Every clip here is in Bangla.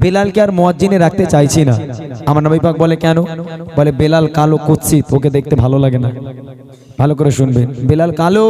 বেলালকে আর মোয়াজ্জিনে রাখতে চাইছি না। আমার নবী পাক বলে, কেন? বলে, বেলাল কালো কুৎসিত, ওকে দেখতে ভালো লাগে না। ভালো করে শুনবেন বেলাল কালো,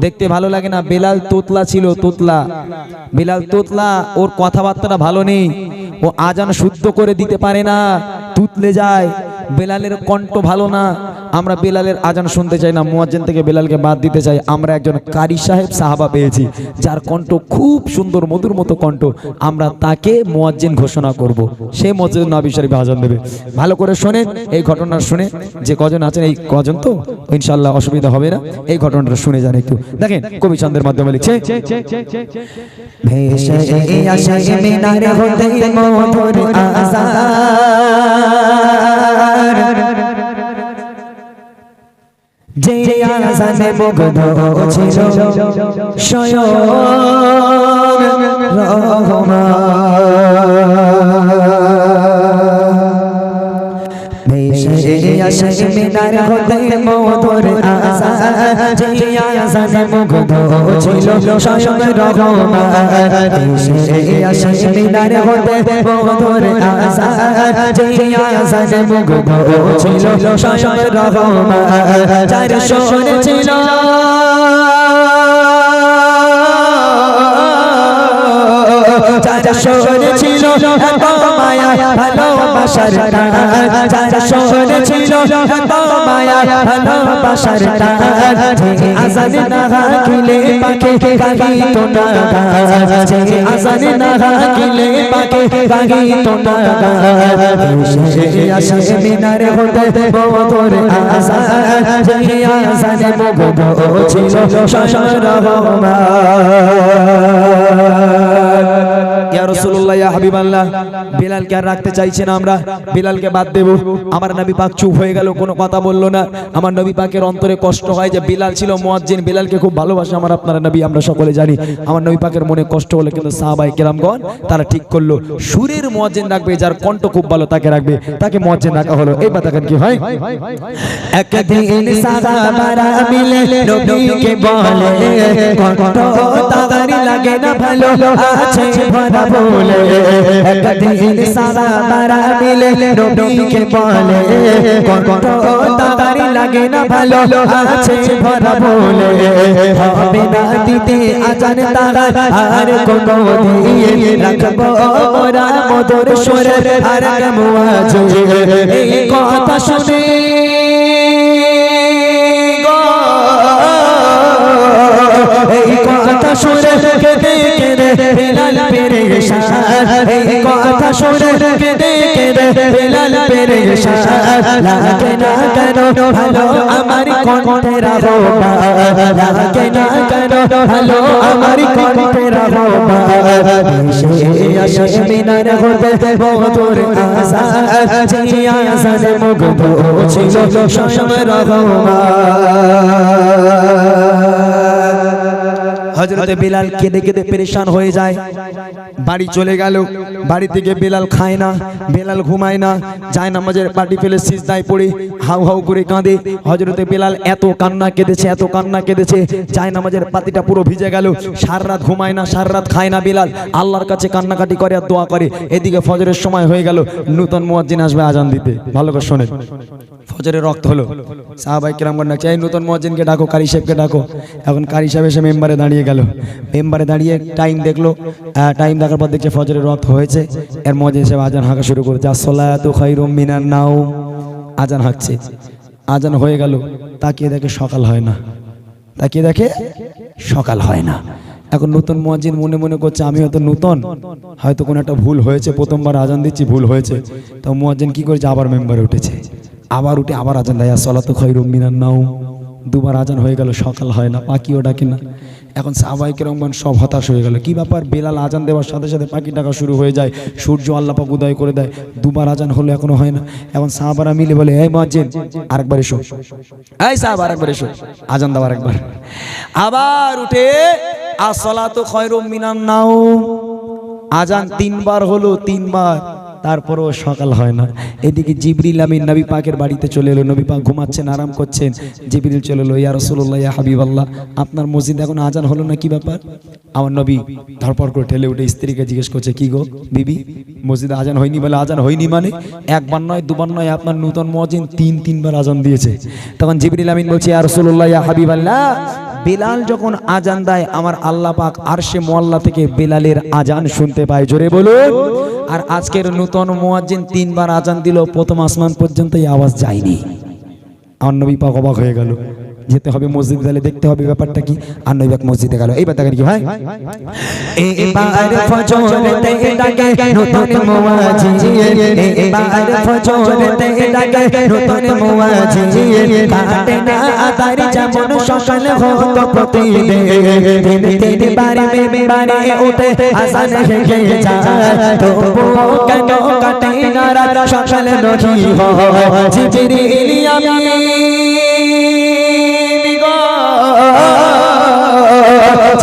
দেখতে ভালো লাগে না। বেলাল তোতলা ছিল, তোতলা। বেলাল তোতলা, ওর কথাবার্তাটা ভালো নেই। ও আজান শুদ্ধ করে দিতে পারে না। তুতলে যায়। বেলালের কণ্ঠ ভালো না। আমরা বেলালের আজান শুনতে চাই না। মোয়াজ্জেন থেকে বেলালকে বাদ দিতে চাই। আমরা একজন কারি সাহেব সাহাবা পেয়েছি, যার কণ্ঠ খুব সুন্দর, মধুর মতো কণ্ঠ। আমরা তাকে মোয়াজ্জেন ঘোষণা করব। সে মসজিদ নবী শরীফে আজান দেবে। ভালো করে শুনে, এই ঘটনা শুনে। যে কজন আছেন, এই কজন তো? ইনশাল্লাহ অসুবিধা হবে না। এই ঘটনাটা শুনে যান একটু। দেখেন কবি চন্দ্রের মাধ্যমে লিখছে মধুর যে আজানে মুগ্ধ ছিল স্বয়ং রহমান। আসে মিনার হতে মধুর আজার যে আজানে মুগ্ধ ছিল স্বয়ং রহমান ভেসে আসে মিনার হতে মধুর আজার যে আজানে মুগ্ধ ছিল স্বয়ং রহমান যার শোনে ছিল যারা শোনে ছিল এত মায়া ভালোবাসার টান যারা শোনে ছিল এত মায়া ভালোবাসার টান যে আজানে না হাকিলে পাকে গাগি না যে আজানে না হাকিলে পাকে গাগি না আসে মিনারে হতে বদরে আজান যে আজানে মুগ্ধ ছিল শশর রহমান। ইয়া রাসূলুল্লাহ ইয়া হাবিবাল্লাহ বেলালকে আর রাখতে চাইছি না আমরা। বেলালকে বাদ দেব। আমার নবী পাক চুপ হয়ে গেল কোনো কথা বলল না। আমার নবী পাকের অন্তরে কষ্ট হয় যে বেলাল ছিল মুয়াজ্জিন বেলালকে খুব ভালোবাসে আমার আপনারা নবী আমরা সকলে জানি। আমার নবী পাকের মনে কষ্ট হলো কিন্তু সাহাবাই কেরামগণ তারা ঠিক করল সুরের মুয়াজ্জিন রাখবে যার কণ্ঠ খুব ভালো তাকে রাখবে। তাকে মুয়াজ্জিন রাখা হলো। এই দেখেন কি হয়। একদিন সাহাবারা মিলে নবীকে বলে কত তাগারি লাগে না ভালো আছে ভরা বলে, একদিন সাহাবারা মিলে নবীকে বলে কত তাগারি লাগে না ভালো, আছে ভরা বলে, হবে না দিতে আজান তারা, আর কোনো দিয়ে রাখব মোরা মধুর সুরে আর গামুয়াজ এই কথা শুনে। এই কথা শুনে কেঁদে কথা শুনে কেঁদে কেঁদে বেলাল পেরেশান লাগে না কেন? ভালো আমার কণ্ঠের আহ্বান লাগে না কেন? ভালো আমার কণ্ঠের আহ্বান সে আসে মিনার হতে বদর আসার যে আসার মুগ্ধ ছিল স্বয়ং রহমান। হজরতে বেলাল কেঁদে কেঁদে পেরেশান হয়ে যায়। বাড়ি চলে গেল। বাড়ি থেকে বেলাল খায় না। বেলাল ঘুমায় না। যায় নামাজের পাটি ফেলে সিজদায় পড়ে হাউ হাউ করে কাঁদে। হজরতে বেলাল এত কান্না কেঁদেছে এত কান্না কেঁদেছে। যায় নামাজের পাতিটা পুরো ভিজে গেল। সার রাত ঘুমায় না সার রাত খায় না বেলাল। আল্লাহর কাছে কান্নাকাটি করে আর দোয়া করে। এদিকে ফজরের সময় হয়ে গেল। নূতন মুয়াজ্জিন আসবে আজান দিতে। ভালো করে শোনেন। ফজরের রক্ত হলো। সাহাবাই কিরামগণ ডাকছে এই নতুন মহাজিনকে ডাকো, কারি সাহেবকে ডাকো। এখন কারি সাহেব এসে মেম্বারে দাঁড়িয়ে গেল। মেম্বারে দাঁড়িয়ে টাইম দেখল টাইম দেখার পর দেখছে ফজরের রক্ত হয়েছে। এর মহাজিন সাহেব আজান হাঁকা শুরু করেছে। আসসালাতু খাইরুম মিনান নাও আজান হাঁকছে। আজান হয়ে গেল। তাকিয়ে দেখে সকাল হয় না। তাকিয়ে দেখে সকাল হয় না। এখন নতুন মুয়াজ্জিন মনে মনে করছে আমি হয়তো নতুন। হয়তো কোনো একটা ভুল হয়েছে। প্রথমবার আজান দিচ্ছি, ভুল হয়েছে। তো মুয়াজ্জিন কি করেছে? আবার মেম্বারে উঠেছে। আবার উঠে আবার আজান দেয়, সলাত খৈরুম মিনার নাও দুবার আজান হয়ে গেল, সকাল হয় না, পাখিও ডাকে না। এখন সাহবাইকে রহমান সব হতাশ হয়ে গেল। কি ব্যাপার? বেলাল আজান দেওয়ার সাথে সাথে পাখি ডাকা শুরু হয়ে যায়। সূর্য আল্লাহ পাক উদয় করে দেয়। দুবার আজান হলে, এখনও হয় না। এখন সাহাবারা মিলে বলে, এই মসজিদ আরেকবার এসো। এই সাহাব, আরেকবার এসো। আজান দাও আরেকবার। আবার উঠে আসলাত খয়রুম মিনান নাও আজান তিনবার হলো, তিনবার। তারপরেও সকাল হয় না। এদিকে জিবরিল আমিন নবী পাকের বাড়িতে চলে এলো, নবী পাক ঘুমাচ্ছেন, আরাম করছেন। জিবরিল চলে এলো, ইয়া রসুল্লাহ ইয়া হাবিবাল্লাহ, আপনার মসজিদ এখন আজান হলো না কি ব্যাপার? আমার নবী ধরপর করে ঠেলে উঠে স্ত্রীকে জিজ্ঞেস করছে, কি গো বিবি, মসজিদে আজান হয়নি বলে আজান হয়নি মানে? একবার নয়, দুবার নয়, আপনার নূতন মজিন তিন, তিনবার আজান দিয়েছে। তখন জিবরিল আমিন বলছে, ইয়া রসুল্লাহ ইয়া হাবিবাল্লাহ বেলাল যখন আজান দেয়, আমার আল্লাহ পাক সে মোয়াল্লা থেকে বেলালের আজান শুনতে পায়। জোরে বলুন। আর আজকের নূতন মোয়াজিন তিনবার আজান দিল, প্রথম আসমান পর্যন্ত আওয়াজ যায়নি। আমার নবী পাক অবাক হয়ে গেল। যেতে হবে মসজিদ গেলে দেখতে হবে ব্যাপারটা কি। আর নবী পাক মসজিদে গেল। এইবার দেখেন কি ভাই। হয়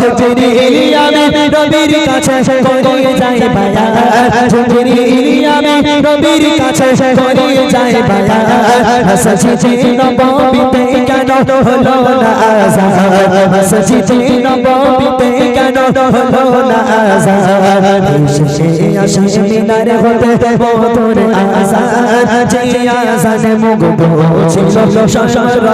জিবরিল আমিন নবীর কাছে করে যাই বায়া জিবরিল আমিন নবীর কাছে করে যাই বায়া হাসছি নবীতে কেন হলো না আজান হাসছি নবীতে কেন হলো না আজান মুগ্ধ ছিল শশর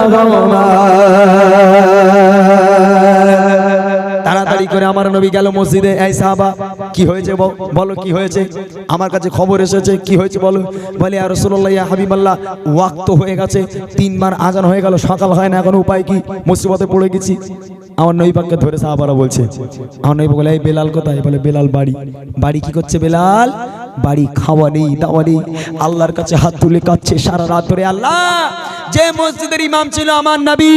তাড়াতাড়ি করে আমার নবী গেল মসজিদে, এই সাহাবা, কি হয়েছে বল- কি হয়েছে? আমার কাছে খবর এসেছে, কি হয়েছে বলো? বলে আর রসুল্লাহ ইয়া হাবিবাল্লাহ, ওয়াক্ত হয়ে গেছে, তিনবার আজান হয়ে গেল, সকাল হয় না, এখন উপায় কি? মুসিবতে পড়ে গেছি। আমার নবী পাককে ধরে সাহাবারা বলছে, আমার নবী বলে, এই বেলাল কোথায়? বলে, বেলাল বাড়ি। বাড়ি কি করছে বেলাল? বাড়ি, খাওয়া নেই, দাওয়া নেই। আল্লাহর কাছে হাত তুলে কাচ্ছে সারা রাত ধরে। আল্লাহ, যে মসজিদের ইমাম ছিল আমার নবী,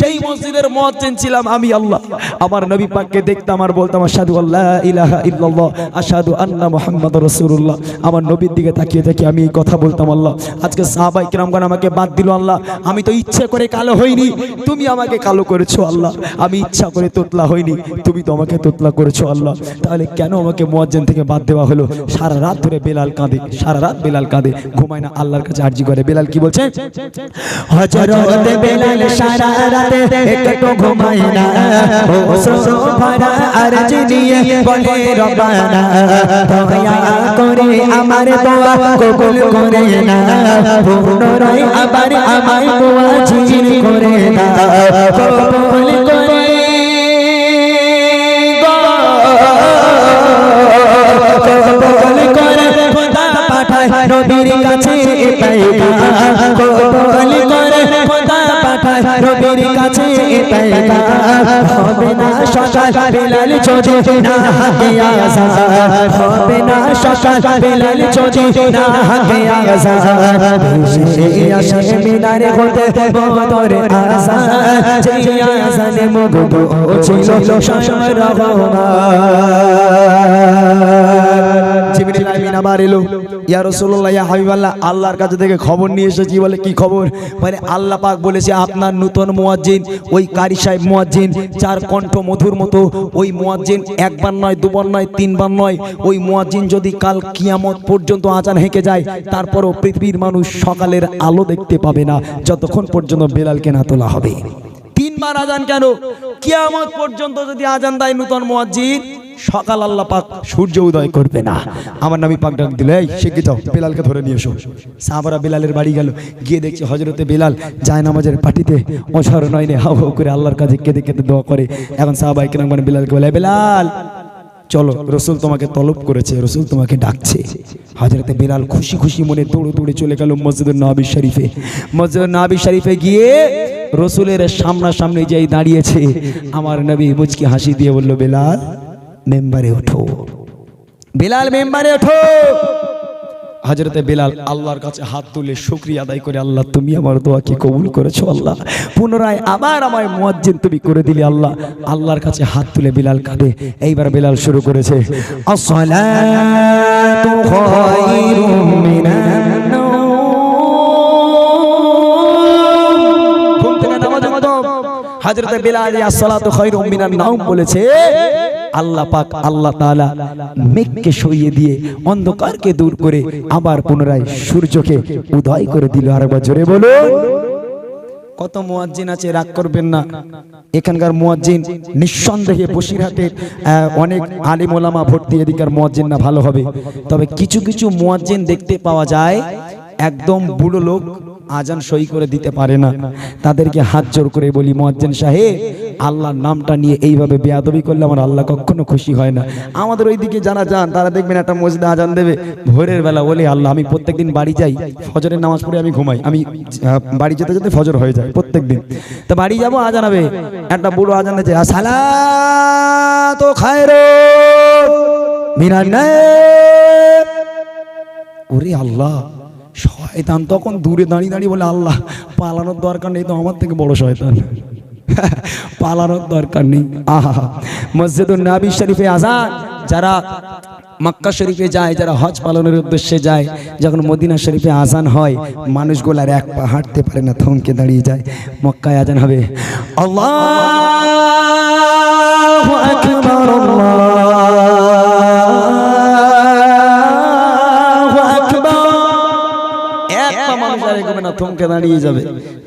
সেই মসজিদের মুয়াজ্জিন ছিলাম আমি, আল্লাহ। আমার নবী পাককে দেখতাম আর বলতাম আশহাদু আল্লাহ ইলাহা ইল্লাল্লাহ, আশহাদু আন্না মুহাম্মাদুর রাসূলুল্লাহ। আমার নবীর দিকে তাকিয়ে তাকিয়ে আমি এই কথা বলতাম, আল্লাহ, আজকে সাহাবাই কিরামগণ আমাকে বাদ দিল, আল্লাহ। আমি তো ইচ্ছে করে কালো হইনি, তুমি আমাকে কালো করেছ, আল্লাহ। আমি ইচ্ছা করে তোতলা হইনি, তুমি তো আমাকে তোতলা করেছ, আল্লাহ। তাহলে কেন আমাকে মুয়াজ্জিন থেকে বাদ দেওয়া হলো? সারা রাত ধরে বেলাল কাঁদে, সারা রাত বেলাল কাঁদে, ঘুমায় না, আল্লাহর কাছে আরজি করে। বেলাল কি বলছে? হজরত আমার নবীর কাছে পাইবা কবুল করে খোদা পাঠায় নবীর কাছে পাইবা হবে না সকাল বেলাল যদি না আজান হবে না সকাল বেলাল যদি না হাগে আজান আসে মিনারে হতে বদর আজান যে আজানে মুগ্ধ ছিল সময় রহমান। জিবরিল আমিন আবার এলো। ইয়া ইয়া হাবিবাল্লাহ, আল্লাহর কাছে থেকে খবর নিয়ে এসেছি বলে কি খবর? মানে আল্লাহ পাক বলেছে, আপনার নূতন মুয়াজ্জিন, ওই কারি সাহেব মুয়াজ্জিন কণ্ঠ মধুর মতো, ওই মুয়াজ্জিন একবার নয়, দুবার নয়, তিনবার নয়, ওই মুয়াজ্জিন যদি কাল কিয়ামত পর্যন্ত আজান হেঁকে যায়, তারপরও পৃথিবীর মানুষ সকালের আলো দেখতে পাবে না, যতক্ষণ পর্যন্ত বেলালকে না তোলা হবে। তিনবার আজান কেন? কিয়ামত পর্যন্ত যদি আজান দেয় নূতন মুয়াজ্জিন সকাল আল্লাহ পাক সূর্য উদয় করবে না। আমার নামি পাক ডাক দিলে, এই শিখে যাও বেলালকে ধরে নিয়ে এসো। সাহাবারা বেলালের বাড়ি গেল, গিয়ে দেখছি হজরতে বেলাল যায় নামাজের পাটিতে অসর নয়নে হাও হাও করে আল্লাহর কাছে কেঁদে কেঁদে দোয়া করে। এখন সাহাবাই কেন মানে বেলালকে বলে বেলাল, চলো, রসুল তোমাকে তলব করেছে, রসুল তোমাকে ডাকছে। হজরতে বেলাল খুশি খুশি মনে দৌড়ে দৌড়ে চলে গেল মসজিদুল নবী শরীফে। মসজিদুল নবী শরীফে গিয়ে রসুলের সামনাসামনি যেই দাঁড়িয়েছে, আমার নবী মুচকি হাসি দিয়ে বলল, বেলাল মেম্বারে ওঠো। বেলাল মেম্বারে ওঠো। হজরতে বেলাল আল্লাহর কাছে হাত তুলে শুক্রিয়া আদায় করে, আল্লাহ, তুমি আমার দোয়াকে কবুল করেছ, আল্লাহ। পুনরায় আবার আমায় মুয়াজ্জিন তুমি করে দিলে, আল্লাহ। আল্লাহর কাছে হাত তুলে বেলাল কাঁদে। এইবার বেলাল শুরু করেছে হযরতে বেলাল আসসালাতু খায়রুম মিনান নাওম বলেছে আল্লাহ পাক আল্লাহ তাআলা মেঘকে সরিয়ে দিয়ে অন্ধকারকে দূর করে আবার পুনরায় সূর্যকে উদয় করে দিল। আরেকবার জোরে বলুন। কত মুয়াজ্জিন আছে, রাগ করবেন না। এখানকার মুয়াজ্জিন নিঃসন্দেহে বসিরহাটের অনেক আলিম ওলামা ভর্তি এদিকার মুয়াজ্জিন না ভালো হবে। তবে কিছু কিছু মুয়াজ্জিন দেখতে পাওয়া যায়, একদম বুড়ো লোক আজান সই করে দিতে পারে না। তাদেরকে হাত জোর করে বলি, মুয়াজ্জিন সাহেব আল্লাহর নামটা নিয়ে এইভাবে বেয়াদবি করলে আমার আল্লাহ কখনো খুশি হয় না। আমাদের ওইদিকে যারা যান, তারা দেখবেন একটা মসজিদে আজান দেবে। ভোরের বেলা বলে, আল্লাহ, আমি প্রত্যেকদিন বাড়ি যাই, ফজরের নামাজ পড়ে আমি ঘুমাই। আমি বাড়ি যেতে যেতে ফজর হয়ে যায় প্রত্যেকদিন। তো বাড়ি যাব, আজান হবে। একটা বুড়ো আজান দিয়েছে আসালা তো খায়রো ওরে আল্লাহ, শয়তান তখন দূরে দাঁড়িয়ে দাঁড়িয়ে বলে, আল্লাহ, পালানোর দরকার নেই তো আমার থেকে, বড় শয়তান। পালানোর দরকার নেই। আহা মসজিদুল নাবি শরীফে আজান, যারা মক্কা শরীফে যায়, যারা হজ পালনের উদ্দেশ্যে যায়, যখন মদিনা শরীফে আজান হয়, মানুষগুলো আর এক পা হাঁটতে পারে না, থমকে দাঁড়িয়ে যায়। মক্কায় আজান হবে। আল্লাহু এগোবে না থমকে দাঁড়িয়ে যাবে।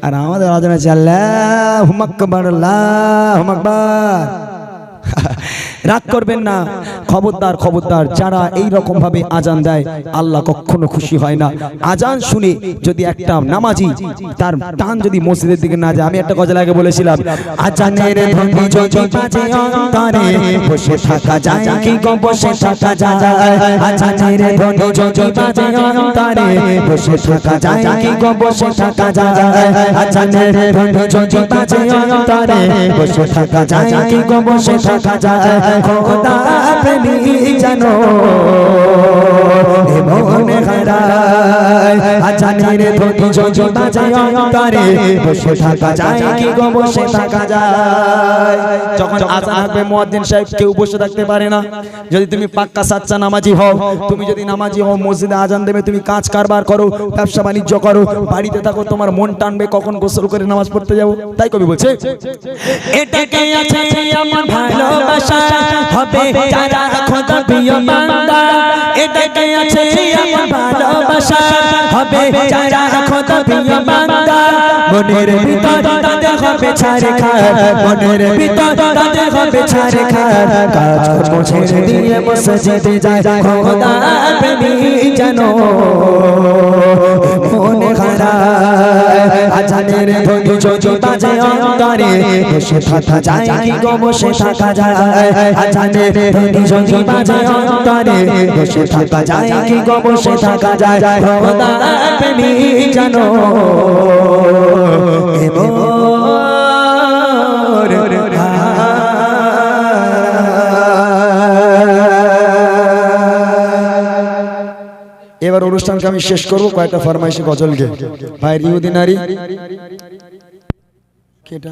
আর আমাদের আজান আছে আল্লাহ আকবার আল্লাহ আকবার। রাগ করবেন না। খবরদার খবরদার, যারা এই রকম ভাবে আজান দেয়, আল্লাহ কখনো খুশি হয় না। আজান শুনে যদি একটা নামাজি, তার টান যদি মসজিদের দিকে না যায়, আমি একটা গজল আগে বলেছিলাম, আজানের ধ্বনি যদি বাজে অন্তরে বসে থাকা যায়, কি গো বসে থাকা যায়? আজানের ধ্বনি যদি বাজে অন্তরে বসে থাকা যায়, কি গো বসে থাকা যায়? আজানের ধ্বনি যদি বাজে অন্তরে বসে থাকা যায়, কি গো বসে থাকা যায়? খোদা প্রেমী জানো বসে থাকা যায় কি গো বসে থাকা যায় যখন সাহেব কেউ বসে থাকতে পারে না যদি তুমি পাক্কা সাচ্চা নামাজি হও তুমি যদি নামাজি হও মসজিদে আজান দেবে, তুমি কাজ কারবার করো, ব্যবসা বাণিজ্য করো, বাড়িতে থাকো, তোমার মন টানবে, কখন গোসল করে নামাজ পড়তে যাব? তাই কবি বলছে এটাকে আছে আমার ভালোবাসা। হবে যারা খোদা প্রিয় বান্দা এটাকে আছে আমার ভালোবাসা। হবে যারা খোদা প্রিয় বান্দা। মনের ভিতর তাদের হবে ছাড়ে খায়। মনের ভিতর তাদের হবে ছাড়ে খায়। কাজ কর্ম ছেড়ে দিয়ে মসজিদে যায়। খোদা প্রেমী জানো মনে হারায় আজানের ধ্বনি যদি বাজে অন্তরে বসে থাকা যায় কি গো বসে থাকা যায়। আজানের ধ্বনি যদি বাজে অন্তরে বসে থাকা যায় কি গো বসে থাকা যায়। ভবদা প্রেমী জানো এ এবার অনুষ্ঠানকে আমি শেষ করব কয়েকটা ফরমাইশি গজলকে? ভাই রিউদিনারি কেটা